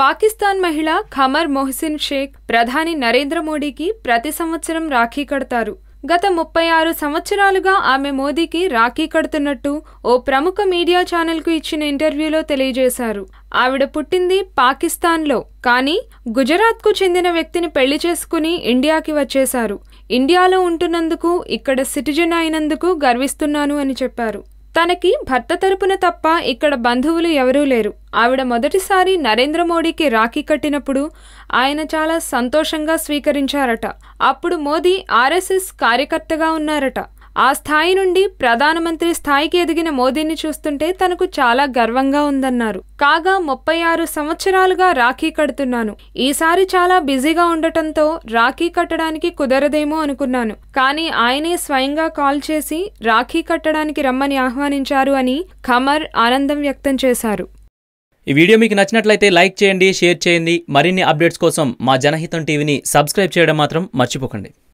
పాకిస్తాన్ మహిళ ఖమర్ మొహసిన్ షేక్ ప్రధాని నరేంద్ర మోడీకి ప్రతి సంవత్సరం రాఖీ కడతారు. గత ముప్పై ఆరు సంవత్సరాలుగా ఆమె మోదీకి రాఖీ కడుతున్నట్టు ఓ ప్రముఖ మీడియా ఛానల్కు ఇచ్చిన ఇంటర్వ్యూలో తెలియజేశారు. ఆవిడ పుట్టింది పాకిస్తాన్లో కానీ గుజరాత్కు చెందిన వ్యక్తిని పెళ్ళి చేసుకుని ఇండియాకి వచ్చేశారు. ఇండియాలో ఉంటున్నందుకు ఇక్కడ సిటిజన్ అయినందుకు గర్విస్తున్నాను అని చెప్పారు. తనకి భర్త తరపున తప్ప ఇక్కడ బంధువులు ఎవరూ లేరు. ఆవిడ మొదటిసారి నరేంద్ర మోడీకి రాఖీ కట్టినప్పుడు ఆయన చాలా సంతోషంగా స్వీకరించారట. అప్పుడు మోదీ ఆర్ఎస్ఎస్ కార్యకర్తగా ఉన్నారట. ఆ స్థాయి నుండి ప్రధానమంత్రి స్థాయికి ఎదిగిన మోదీని చూస్తుంటే తనకు చాలా గర్వంగా ఉందన్నారు. కాగా ముప్పై ఆరు సంవత్సరాలుగా రాఖీ కడుతున్నాను. ఈసారి చాలా బిజీగా ఉండటంతో రాఖీ కట్టడానికి కుదరదేమో అనుకున్నాను. కానీ ఆయనే స్వయంగా కాల్ చేసి రాఖీ కట్టడానికి రమ్మని ఆహ్వానించారు అని ఖమర్ ఆనందం వ్యక్తం చేశారు. ఈ వీడియో మీకు నచ్చినట్లయితే లైక్ చేయండి షేర్ చేయండి. మరిన్ని అప్డేట్స్ కోసం మా జనహితం టీవీని సబ్స్క్రైబ్ చేయడం మాత్రం మర్చిపోకండి.